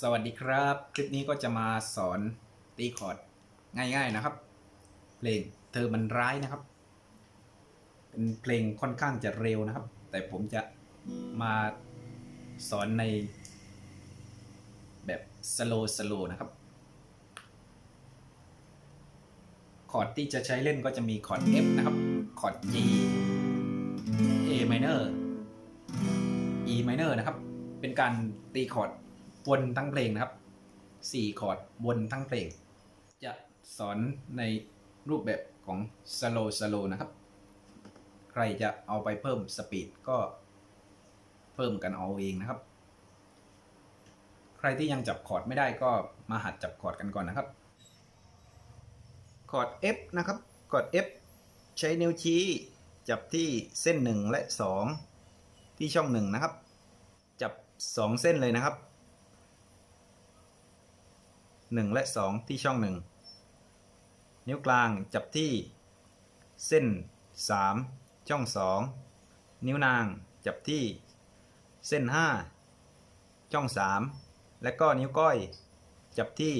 สวัสดีครับ คลิปนี้ก็จะมาสอนตีคอร์ดง่ายๆนะครับ เพลงเธอมันร้ายนะครับ เป็นเพลงค่อนข้างจะเร็วนะครับ แต่ผมจะมาสอนในแบบสโลสโลนะครับ คอร์ดที่จะใช้เล่นก็จะมีคอร์ด F นะครับ คอร์ด G A minor E minor นะครับ เป็นการตีคอร์ด วนทั้งเพลงนะครับ4คอร์ดวนทั้งเพลง จะสอนในรูปแบบของ slow slow นะครับ ใครจะเอาไปเพิ่มสปีดก็เพิ่มกันเอาเองนะครับ ใครที่ยังจับคอร์ดไม่ได้ก็มาหัดจับคอร์ดกันก่อนนะครับ คอร์ด F นะครับ คอร์ด F ใช้นิ้วชี้จับที่เส้น 1 และ 2 ที่ช่อง 1 นะครับ จับ 2 เส้นเลยนะครับ 1 และ 2 ที่ช่อง 1 นิ้วกลางจับที่ เส้น 3 ช่อง 2 นิ้วนางจับที่ เส้น 5 ช่อง 3 และก็นิ้วก้อย จับที่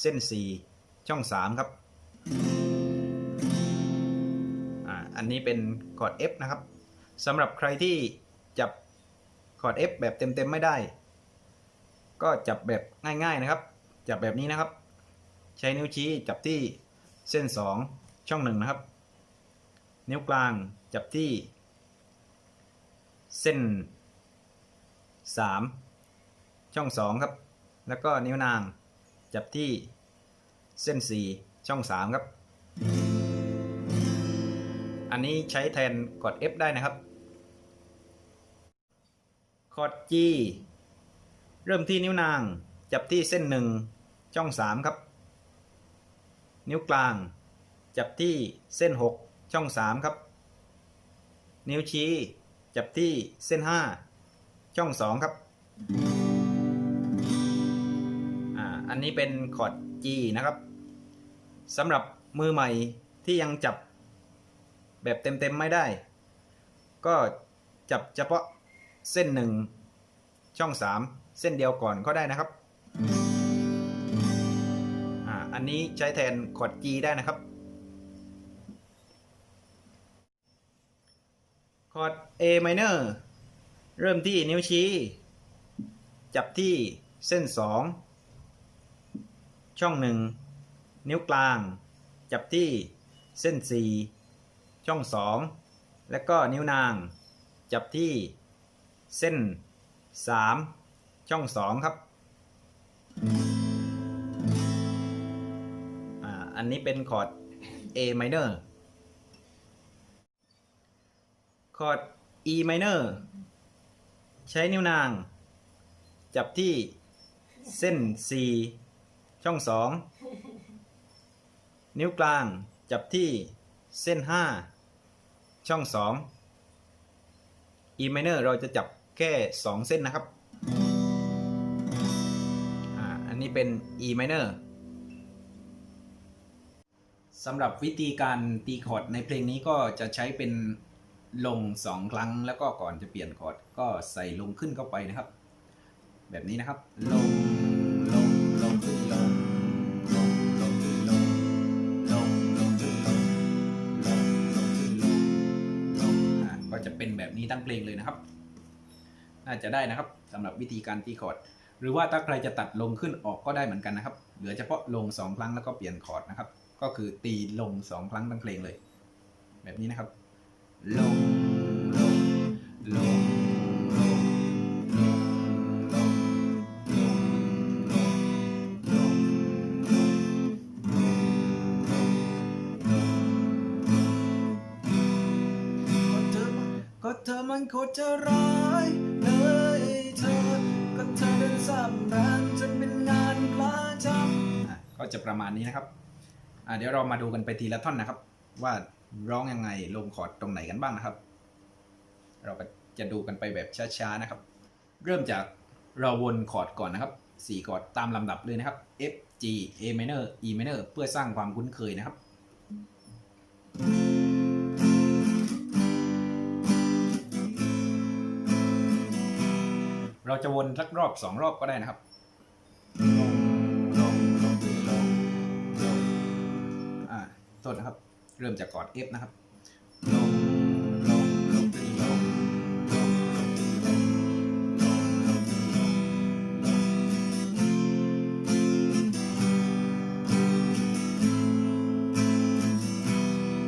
เส้น 4 ช่อง 3 ครับอันนี้เป็นคอร์ด F นะครับสำหรับใครที่จับคอร์ด F แบบเต็มๆไม่ได้ ก็จับแบบง่ายๆนะครับ จับแบบนี้นะครับ ใช้นิ้วชี้จับที่เส้น 2 ช่อง1นะครับ นิ้วกลางจับที่เส้น 3 ช่อง 2 ครับ แล้วก็นิ้วนางจับที่เส้น 4 ช่อง 3 ครับ อันนี้ใช้แทนกด F ได้นะครับคอร์ด G เริ่มที่นิ้วนางจับที่เส้น1 ช่อง 3 ครับ นิ้วกลาง จับที่เส้น 6 ช่อง 3 ครับ นิ้วชี้ จับที่เส้น 5 ช่อง 2 ครับอ่าอันนี้เป็นคอร์ด G นะครับสำหรับมือใหม่ที่ยังจับแบบเต็มๆไม่ได้ ก็จับเฉพาะเส้น 1 ช่อง 3 เส้นเดียวก่อนก็ได้นะครับ อันนี้ใช้แทนคอร์ด G ได้นะครับคอร์ด A minor เริ่มที่นิ้วชี้ จับที่เส้น 2 ช่อง 1 นิ้วกลาง จับที่เส้น 4 ช่อง 2 และก็นิ้วนาง จับที่เส้น 3 ช่อง 2 ครับ อันนี้เป็นคอร์ด A minor คอร์ด E minor ใช้นิ้วนาง จับที่เส้น4ช่อง 2 นิ้วกลางจับที่เส้น 5 ช่อง 2 E minor เราจะจับแค่ 2 เส้นนะครับ อ่า อันนี้เป็น E minor สำหรับวิธีการตีคอร์ดในเพลงนี้ก็จะใช้เป็นลง2ครั้งแล้วก็ก่อนจะเปลี่ยนคอร์ดก็ใส่ลงขึ้นเข้าไปนะครับ แบบนี้นะครับ ลงลงลงขึ้นลงลงลงขึ้นลงลงลงขึ้นลงลงลงขึ้นลงก็จะเป็นแบบนี้ทั้งเพลงเลยนะครับ น่าจะได้นะครับสำหรับวิธีการตีคอร์ด หรือว่าถ้าใครจะตัดลงขึ้นออกก็ได้เหมือนกันนะครับ เหลือเฉพาะลง2ครั้งแล้วก็เปลี่ยนคอร์ดนะครับ ก็คือตีลงสองครั้งทั้งเพลงเลย แบบนี้นะครับ ลง ลง ลงก็เธอมันโคตรจะร้ายเลยเธอ ก็เธอเป็นสามรงนจนเป็นงานพระจำก็จะประมาณนี้นะครับ เดี๋ยวเรามาดูกันไปทีละท่อนนะครับ ว่าร้องยังไงลงคอร์ดตรงไหนกันบ้างนะครับ เราก็จะดูกันไปแบบช้าๆนะครับ เริ่มจากเราวนคอร์ดก่อนนะครับ4คอร์ดตามลำดับเลยนะครับ F G A minor E minor เพื่อสร้างความคุ้นเคยนะครับ เราจะวนสักรอบสองรอบก็ได้นะครับ ต้นนะครับ เริ่มจากกอด F นะครับลงลงลงขึ้นลงลงลงขึ้นลงลงลงขึ้นลง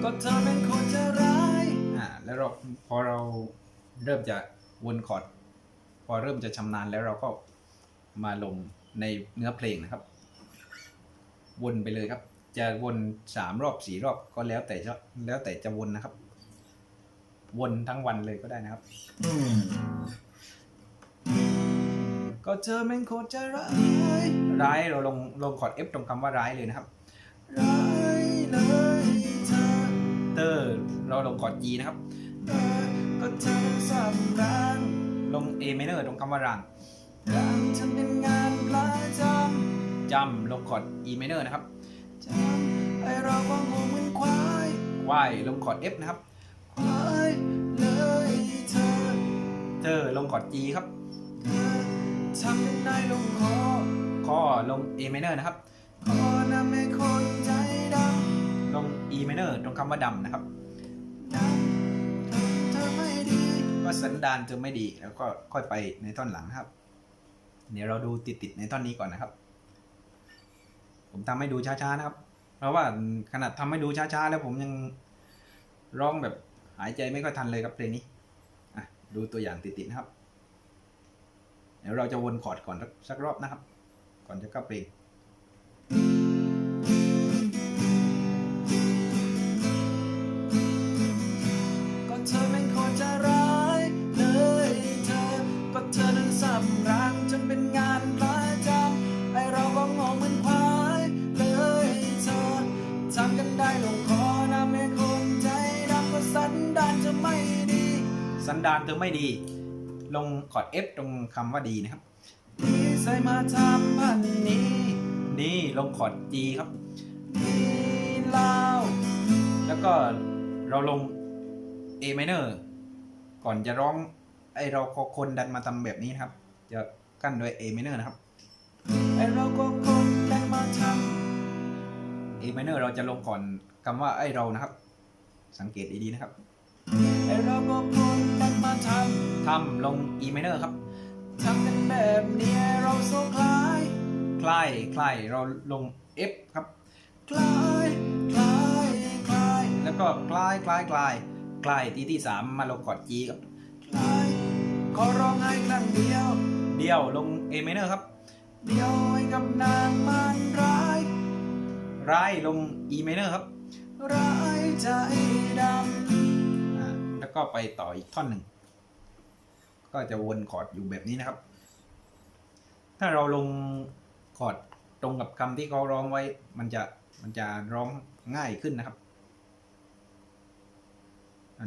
ก็เธอเป็นคนจะร้ายอ่าแล้วเราพอเราเริ่มจะวนคอร์ดพอเริ่มจะชำนาญแล้วเราก็มาลงในเนื้อเพลงนะครับ วนไปเลยครับ จะวนสามรอบสี่รอบก็แล้วแต่จะแล้วแต่จะวนนะครับ วนทั้งวันเลยก็ได้นะครับก็เธอเป็นคนจะร้าย ร้ายเราลงลงคอร์ด F ตรงคำว่าร้ายเลยนะครับ ร้ายเลยเธอเตอร์เราลงคอร์ด G นะครับเออก็เธอเป็นสำรังลง A minor ตรงคำว่ารังรังฉันเป็นงานปลายจจำลงคอร์ด E minor นะครับำจำไอ เราก็งงเหมือนควาย Y ลงคอร์ด F นะครับควายเลยเธอเตอร์ลงคอร์ด G ครับเธอทำเป็นนายลงคอคอลง A minor นะครับขอนำให้คนใจดลง E minor ตรงคำว่าดำนะครับำดำทำเธอไม่ดีก็สันดานเธอไม่ดีแล้วก็ค่อยไปในท่อนหลังนะครับ เดี๋ยวเราดูติดๆในท่อนนี้ก่อนนะครับ ผมทำให้ดูช้าๆนะครับ เพราะว่าขนาดทำให้ดูช้าๆ แล้วผมยังร้องแบบหายใจไม่ค่อยทันเลยครับเพลงนี้อะดูตัวอย่างติดๆนะครับ เดี๋ยวเราจะวนคอร์ดก่อนสักสักรอบนะครับ ก่อนจะเข้าเพลง สันดานเธอไม่ดี ลงคอร์ด F ตรงคำว่าดีนะครับนี่ใส่มาทำพันนี้ นี่ลงคอร์ด G ครับนี่ลาแล้วก็เราลง A minor ก่อนจะร้องไอเราก็คนดันมาทำแบบนี้นะครับ จะกั้นด้วย A minor นะครับไอเราก็คนแต่งมาท A minor เราจะลงก่อนคำว่าไอเรานะครับ สังเกตดีๆนะครับ ไอเราก็คนแต่งมาททำลง E minor ครับำทำกันแบบนี้เราโซคล้ายคลายคลายเราลง F ครับคล้ายคล้ายคล้ายแล้วก็คลายคลายคลายคลายที่ที่สามมาลงคอร์ด G ครับคล้ายขอร้องให้ครั้งเดียว เดี่ยวลง A minor ครับ เดียวให้กับนางมันร้าย ร้ายลง E minor ครับ ร้ายใจดอ่า แล้วก็ไปต่ออีกท่อนหนึ่ง ก็จะวนคอร์ดอยู่แบบนี้นะครับ ถ้าเราลงคอร์ดตรงกับคำที่เขาร้องไว้ มันจะมันจะร้องง่ายขึ้นนะครับ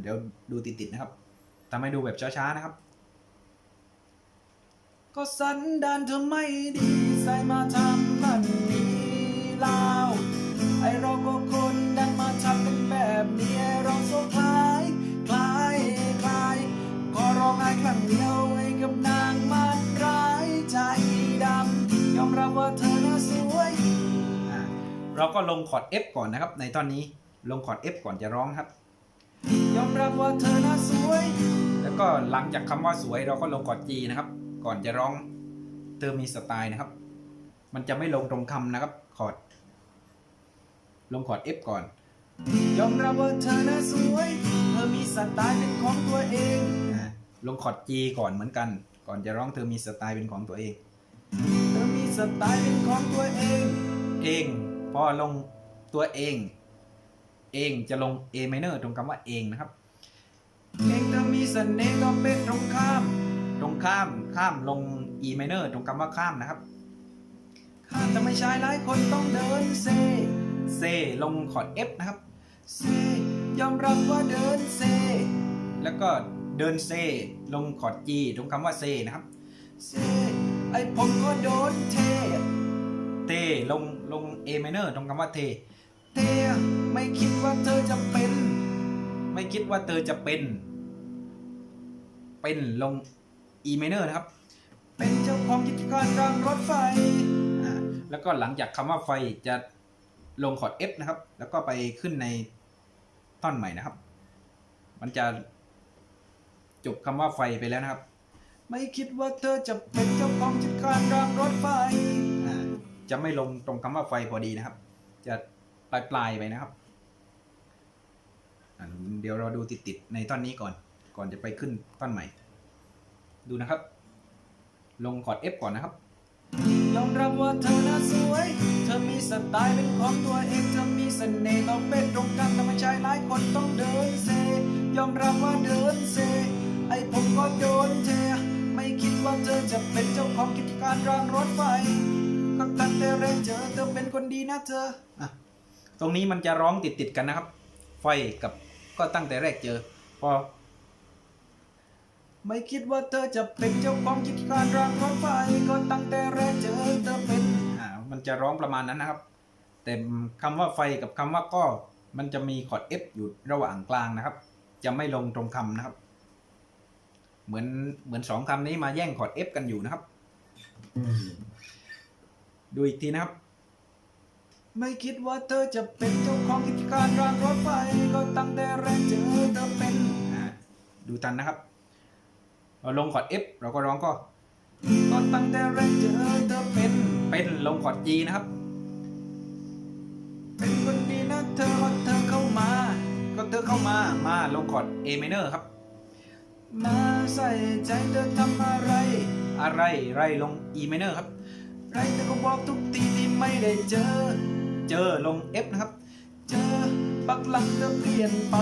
เดี๋ยวดูติดๆนะครับทำให้ดูแบบช้าๆนะครับก็สันดานเธอไม่ดี ใส่มาทำพันนี้ลาวไอเราก็ เราก็ลงคอร์ด F ก่อนนะครับ ในท่อนนี้ลงคอร์ด F ก่อนจะร้องครับ ยอมรับว่าเธอน่าสวย แล้วก็หลังจากคำว่าสวยเราก็ลงคอร์ด G นะครับ ก่อนจะร้อง เธอมีสไตล์นะครับ มันจะไม่ลงตรงคำนะครับคอร์ดลงคอร์ด F ก่อน ยอมรับว่าเธอน่าสวย เธอมีสไตล์เป็นของตัวเองอ่าลงคอร์ด G ก่อนเหมือนกัน ก่อนจะร้องเธอมีสไตล์เป็นของตัวเอง เธอมีสไตล์เป็นของตัวเอง เอง พอลงตัวเอง เองจะลง A minor ตรงคำว่าเองนะครับเองเธอมีเสน่ห์ก็เป็นตรงข้าม ตรงข้ามข้ามลง E minor ตรงคำว่าข้ามนะครับ ข้ามทำไมชายหลายคนต้องเดินเซเซลงคอร์ด F นะครับเซยอมรับว่าเดินเซแล้วก็เดินเซลงคอร์ด G ตรงคำว่าเซนะครับเซไอผมก็โดนเท เทลงลง A minor ตรงคำว่าเทเทไม่คิดว่าเธอจะเป็น ไม่คิดว่าเธอจะเป็น เป็นลง E minor นะครับ เป็นเจ้าของกิจการรางรถไฟอ่าแล้วก็หลังจากคำว่าไฟจะลงคอร์ด F นะครับ แล้วก็ไปขึ้นในท่อนใหม่นะครับ มันจะจบคำว่าไฟไปแล้วนะครับ ไม่คิดว่าเธอจะเป็นเจ้าของจัดการรางรถไฟ จะไม่ลงตรงคำว่าไฟพอดีนะครับ จะปลายปลายไปนะครับ เดี๋ยวเราดูติดๆในท่อนนี้ก่อน ก่อนจะไปขึ้นท่อนใหม่ ดูนะครับ ลงคอร์ด F ก่อนนะครับยอมรับว่าเธอน่าสวย เธอมีสไตล์เป็นของตัวเอง เธอมีเสน่ห์ต้องเป็นตรงกันแต่ไม่ใช่หลายคนต้องเดินเซ ยอมรับว่าเดินเซ ไอผมก็โดนเท ไม่คิดว่าเธอจะเป็นเจ้าของกิจการรางรถไฟ ตั้งแต่แรกเจอเธอเป็นคนดีนะเธออะตรงนี้มันจะร้องติดติดกันนะครับ ไฟกับก็ตั้งแต่แรกเจอ พอ ไม่คิดว่าเธอจะเป็นเจ้าของกิจการรางรถไฟก็ตั้งแต่แรกเจอเธอเป็นอ่ามันจะร้องประมาณนั้นนะครับ แต่คำว่าไฟกับคำว่าก็มันจะมีคอร์ด F อยู่ระหว่างกลางนะครับ จะไม่ลงตรงคำนะครับ เหมือนเหมือนสองคำนี้มาแย่งคอร์ด F กันอยู่นะครับ ดูอีกทีนะครับ ไม่คิดว่าเธอจะเป็นเจ้าของกิจการรางรถไฟก็ตั้งแต่แรกเจอเธอเป็นอ่าดูทันนะครับ เราลงคอร์ด F เราก็ร้องก็ก็ตั้งแต่แรกเจอเธอเป็นเป็นลงคอร์ด G นะครับ เป็นคนดีนะเธอก็เธอเข้ามา ก็เธอเข้ามามาลงคอร์ด A minor ครับ มาใส่ใจเธอทำอะไร อะไรไรลง E minor ครับ ไรเธอก็บอกทุกทีที่ไม่ได้เจอ เจอลง F นะครับ เจอปักหลังเธอเปลี่ยนไป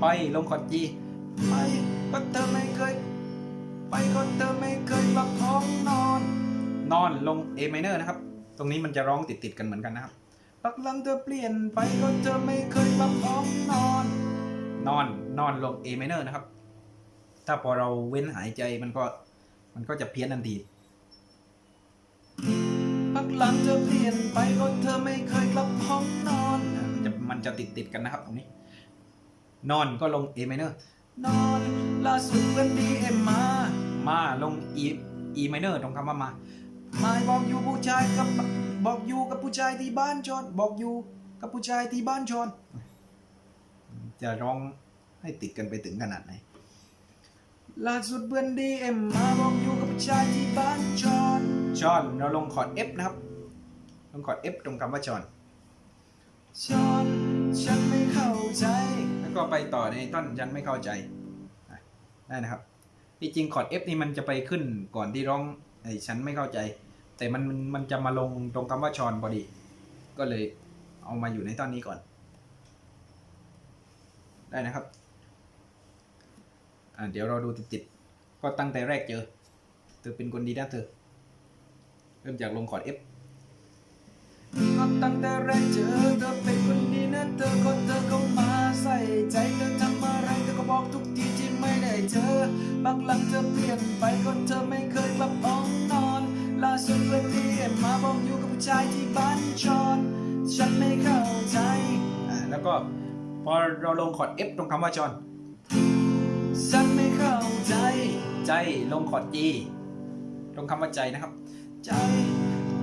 ไปลงคอร์ด G ไปก็เธอไม่เคย ไปก็เธอไม่เคยกลับห้องนอน นอนลง A minor นะครับ ตรงนี้มันจะร้องติดติดกันเหมือนกันนะครับปักหลังเธอเปลี่ยนไปก็เธอไม่เคยกลับห้องนอน นอนนอนลง A minor นะครับ ถ้าพอเราเว้นหายใจมันก็มันก็จะเพี้ยนทันที ปักหลังเธอเปลี่ยนไปก็เธอไม่เคยกลับห้องนอนอ่ามันจะมันจะติดติดๆกันนะครับตรงนี้ นอนก็ลง A minor นอนล่าสุดเพื่อนดีเอ็มมา มาลง E E minor ตรงคำว่ามาหมายบอกอยู่ผู้ชายกับบอกอยู่กับผู้ชายที่บ้านจอนบอกอยู่กับผู้ชายที่บ้านจอนจะร้องให้ติดกันไปถึงขนาดไหน ล่าสุดเพื่อนดีเอ็มมาบอกอยู่กับผู้ชายที่บ้านจอนจอห์นเราลงคอร์ด F นะครับ ลงคอร์ด F ตรงคำว่าจอห์นจอนฉันไม่เข้าใจ แล้วก็ไปต่อในท่อนฉันไม่เข้าใจอะได้นะครับที่จริงคอร์ด F นี่มันจะไปขึ้นก่อนที่ร้องไอ้ฉันไม่เข้าใจ แต่มันมันมันจะมาลงตรงคำว่าชอนพอดี ก็เลยเอามาอยู่ในท่อนนี้ก่อน ได้นะครับอะ เดี๋ยวเราดูติดๆก็ตั้งแต่แรกเจอ เธอเป็นคนดีนะเธอ เริ่มจากลงคอร์ด F ก็ตั้งแต่แรกเจอเธอเป็นคนดีนะเธอก็เธอเข้ามาใส่ใจเธอทำอะไรเธอก็บอกทุกทีที่ไม่ได้เจอบางหลังเธอเปลี่ยนไปก็เธอไม่เคยกลับห้องนอนล่าสุดเพื่อนดีเอ็มมาบอกอยู่กับผู้ชายที่บ้านจอนฉันไม่เข้าใจอ่าแล้วก็พอเราลงคอร์ด F ตรงคำว่าจอน ฉันไม่เข้าใจ ใจลงคอร์ด G ตรงคำว่าใจนะครับ ใจ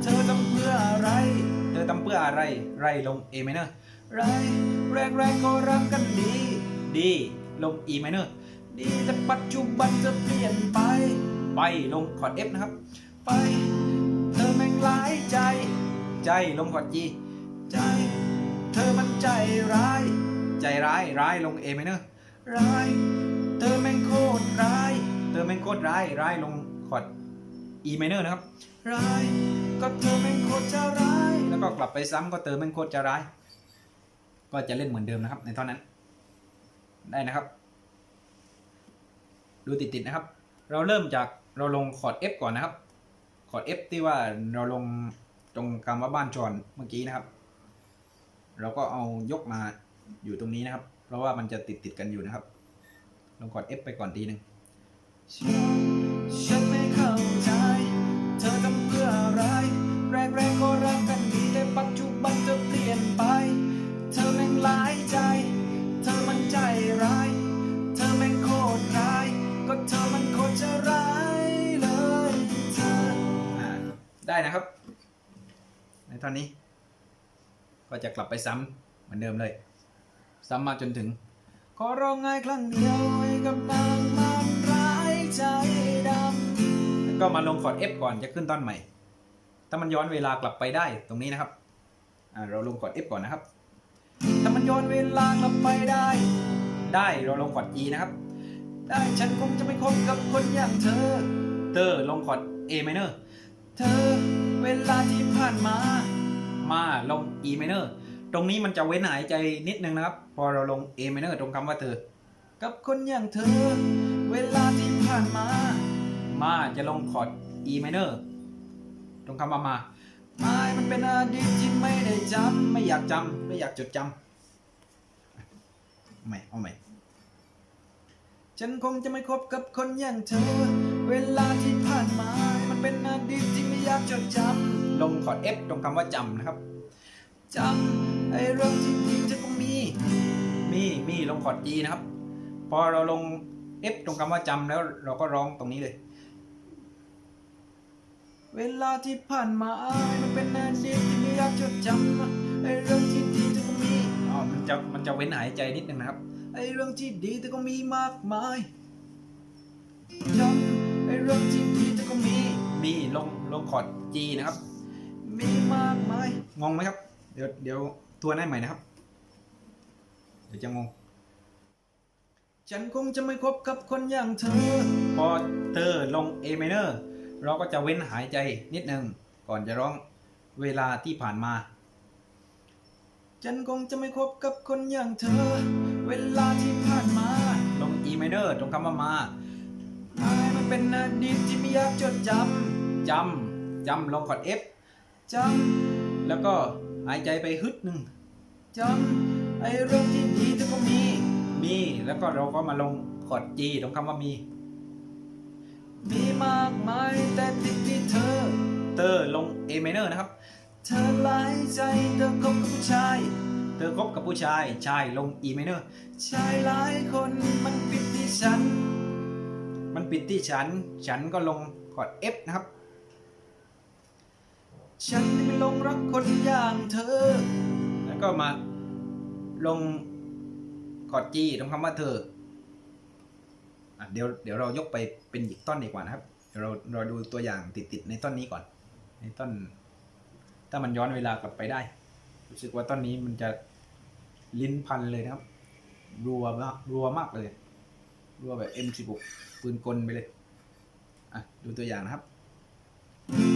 เธอทำเพื่ออะไร เธอทำเพื่ออะไร ไรลง A minor ไรแรกแรกก็รักกันดี D ลง E minor ดีแต่ปัจจุบันเธอเปลี่ยนไป ไปลงคอร์ด F นะครับ ไป เธอแม่งร้ายใจ ใจลงคอร์ด G ใจ เธอมันใจร้าย ใจร้าย ร้ายลง A minor ร้าย เธอแม่งโคตรร้าย เธอแม่งโคตรร้าย ร้ายลงคอร์ด E minor นะครับ ร้าย ก็เธอแม่งโคตรจะร้าย แล้วก็กลับไปซ้ำก็เติมแม่งโคตรจะร้าย ก็จะเล่นเหมือนเดิมนะครับในท่อนนั้น ได้นะครับ ดูติดๆนะครับ เราเริ่มจากเราลงคอร์ด F ก่อนนะครับ คอร์ด F ที่ว่าเราลงตรงคำว่าบ้านจอนเมื่อกี้นะครับ เราก็เอายกมาอยู่ตรงนี้นะครับ เพราะว่ามันจะติดติดๆกันอยู่นะครับ ลงคอร์ด F ไปก่อนทีหนึ่งฉันฉันไม่เข้าใจ เธอทำเพื่ออะไรแรกแรกๆก็รักกันดีแต่ปัจจุบันเธอเปลี่ยนไป เธอแม่งร้ายใจ เธอมันใจร้าย เธอแม่งโคตรร้าย ก็เธอมันโคตรจะร้ายเลยเธออ่าได้นะครับ ในท่อนนี้ ก็จะกลับไปซ้ำเหมือนเดิมเลย ซ้ำมาจนถึง ขอร้องง่ายครั้งเดียวให้ กับนางมันร้ายใจดำแล้วก็มาลงคอร์ด F ก่อนจะขึ้นต้นใหม่ ถ้ามันย้อนเวลากลับไปได้ตรงนี้นะครับเราลงคอร์ด F ก่อนนะครับ ถ้ามันย้อนเวลากลับไปได้ ได้เราลงคอร์ด E นะครับ ได้ฉันคงจะไม่คบกับคนอย่างเธอเตอร์ลงคอร์ด A minor เธอเวลาที่ผ่านมา มาลง E minor ตรงนี้มันจะเว้นหายใจนิดนึงนะครับ พอเราลง A minor ตรงคำว่าเธอ กับคนอย่างเธอ เวลาที่ผ่านมา มาจะลงคอร์ด E minor ตรงคำว่ามาไม่มันเป็นอดีตที่ไม่ได้จำไม่อยากจำไม่อยากจดจำใหม่เอาใหม่ฉันคงจะไม่คบกับคนอย่างเธอ เวลาที่ผ่านมา มันเป็นอดีตที่ไม่อยากจดจำลงคอร์ด F ตรงคำว่าจำนะครับจำไอ้เรื่องที่ดีเธอก็มี มีมีลงคอร์ด G นะครับ พอเราลง F ตรงคำว่าจำแล้วเราก็ร้องตรงนี้เลย เวลาที่ผ่านมามันเป็นอดีตที่ไม่อยากจดจำไอ้เรื่องที่ดีเธอก็มีอ๋อมันจะมันจะเว้นหายใจนิดนึงนะครับไอ้เรื่องที่ดีเธอก็มีมากมายจำไอ้เรื่องที่ดีเธอก็มีมีลงลงคอร์ด G นะครับ มีมากมายงงไหมครับ เดี๋ยวเดี๋ยวทวนให้ใหม่นะครับ เดี๋ยวจะงง ฉันคงจะไม่คบกับคนอย่างเธอ พอเธอลง A minor เราก็จะเว้นหายใจนิดนึง ก่อนจะร้องเวลาที่ผ่านมา ฉันคงจะไม่คบกับคนอย่างเธอ เวลาที่ผ่านมา ลง E minor ตรงคำว่ามาไอ้มันเป็นอดีตที่ไม่อยากจดจำจำจำลงคอร์ด F ำแล้วก็หายใจไปฮึดหนึ่งจำไอ้เรื่องที่ดีเธอก็มี มีแล้วก็เราก็มาลงคอร์ด G ตรงคำว่ามี มีมากมายแต่ติดที่เธอ เตอร์ลง A minor นะครับ เธอหลายใจเธอคบกับผู้ชาย เธอคบกับผู้ชายชายลง E minor ชายหลายคนมันปิดที่ฉัน มันปิดที่ฉัน ฉันก็ลงคอร์ด F นะครับ ฉันไม่หลงรักคนอย่างเธอ แล้วก็มาลง คอร์ด G ตรงคำว่าเธออะเดี๋ยวเดี๋ยวเรายกไปเป็นอีกต้นดีกว่านะครับเดี๋ยวเราเราดูตัวอย่างติดๆในต้นนี้ก่อน ในต้น ถ้ามันย้อนเวลากลับไปได้ รู้สึกว่าต้นนี้มันจะลิ้นพันเลยนะครับ รัวมากรัวมากเลย รัวแบบ M16 ปืนกลไปเลย อะ ดูตัวอย่างนะครับ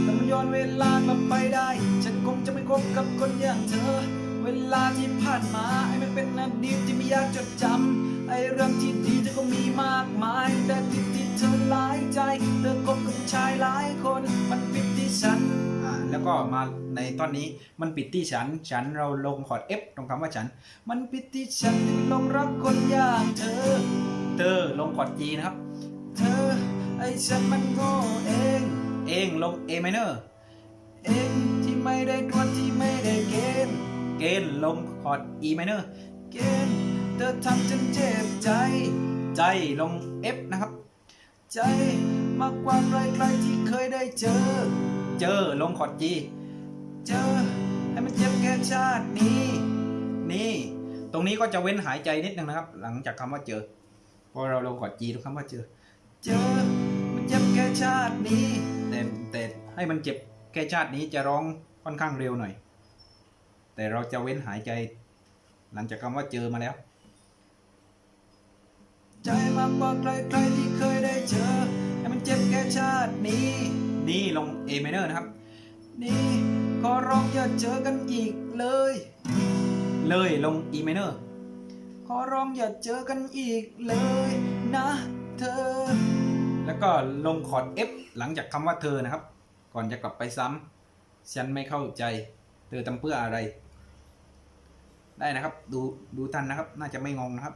ถ้ามันย้อนเวลากลับไปได้ ฉันคงจะไม่คบกับคนอย่างเธอ เวลาที่ผ่านมาไอ้มันเป็นอดีตที่ไม่อยากจดจำไอ้เรื่องที่ดีเธอก็มีมากมาย แต่ติดที่เธอหลายใจเธอคบกับชายหลายคน มันปิดที่ฉันอ่าแล้วก็มาในตอนนี้มันปิดที่ฉัน ฉันเราลงคอร์ด F ตรงคำว่าฉัน มันปิดที่ฉันที่ลงรักคนอย่างเธอ เธอลงคอร์ด G นะครับ เธอไอ้ฉันมันโง่เอง เองลง A minor เองที่ไม่ได้ตรวจที่ไม่ได้เกณฑ์ เกณฑ์ลงคอร์ด E minor เกณฑ์เธอทำฉันเจ็บใจ ใจลง F นะครับ ใจมากกว่าใครๆที่เคยได้เจอ เจอลงคอร์ด G เจอให้มันเจ็บแค่ชาตินี้ นี่ ตรงนี้ก็จะเว้นหายใจนิดนึงนะครับ หลังจากคำว่าเจอพอเราลงคอร์ด G ตรงคำว่าเจอ เจอมันเจ็บแค่ชาตินี้แต่แต่ให้มันเจ็บแค่ชาตินี้จะร้องค่อนข้างเร็วหน่อย แต่เราจะเว้นหายใจ หลังจากคำว่าเจอมาแล้ว ใจมากกว่าใครๆที่เคยได้เจอให้มันเจ็บแค่ชาตินี้ นี่ลง A minor นะครับ นี่ขอร้องอย่าเจอกันอีกเลย เลยลง E minor ขอร้องอย่าเจอกันอีกเลยนะเธอ แล้วก็ลงคอร์ด F หลังจากคำว่าเธอนะครับ ก่อนจะกลับไปซ้ำฉันไม่เข้าใจ เธอทำเพื่ออะไร ได้นะครับ ดูดูทันนะครับ น่าจะไม่งงนะครับ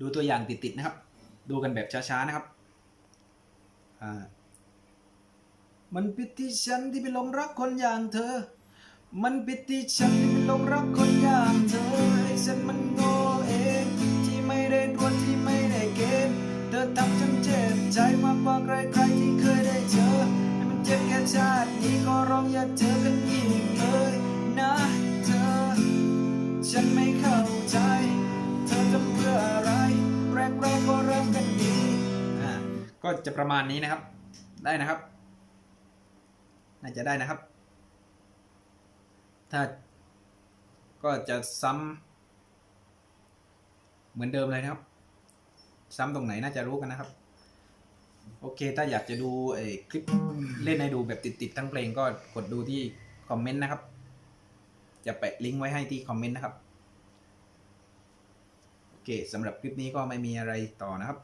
ดูตัวอย่างติดๆนะครับ ดูกันแบบช้าๆนะครับมันปิดที่ฉันที่ไปหลงรักคนอย่างเธอ มันปิดที่ฉันที่ไปหลงรักคนอย่างเธอไอ้ฉันมันโง่เอง ที่ไม่ได้ตรวจที่ไม่ได้เกณฑ์เธอทำฉันเจ็บใจมากกว่าใครๆที่เคยได้เจอให้มันเจ็บแค่ชาตินี้ก็ร้องอย่าเจอกันอีกเลย ฉันไม่เข้าใจ เธอทำเพื่ออะไร แรกๆกก็ริ่มกันดีอ่าก็จะประมาณนี้นะครับ ได้นะครับ น่าจะได้นะครับ ถ้าก็จะซ้ำเหมือนเดิมเลยนะครับ ซ้ำตรงไหนน่าจะรู้กันนะครับ โอเค ถ้าอยากจะดูไอ้คลิปเล่นให้ดูแบบติดๆทั้งเพลงก็กดดูที่คอมเมนต์นะครับ จะแปะลิงก์ไว้ให้ที่คอมเมนต์นะครับ โอเคสำหรับคลิปนี้ก็ไม่มีอะไรต่อนะครับ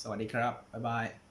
สวัสดีครับ บ๊ายบาย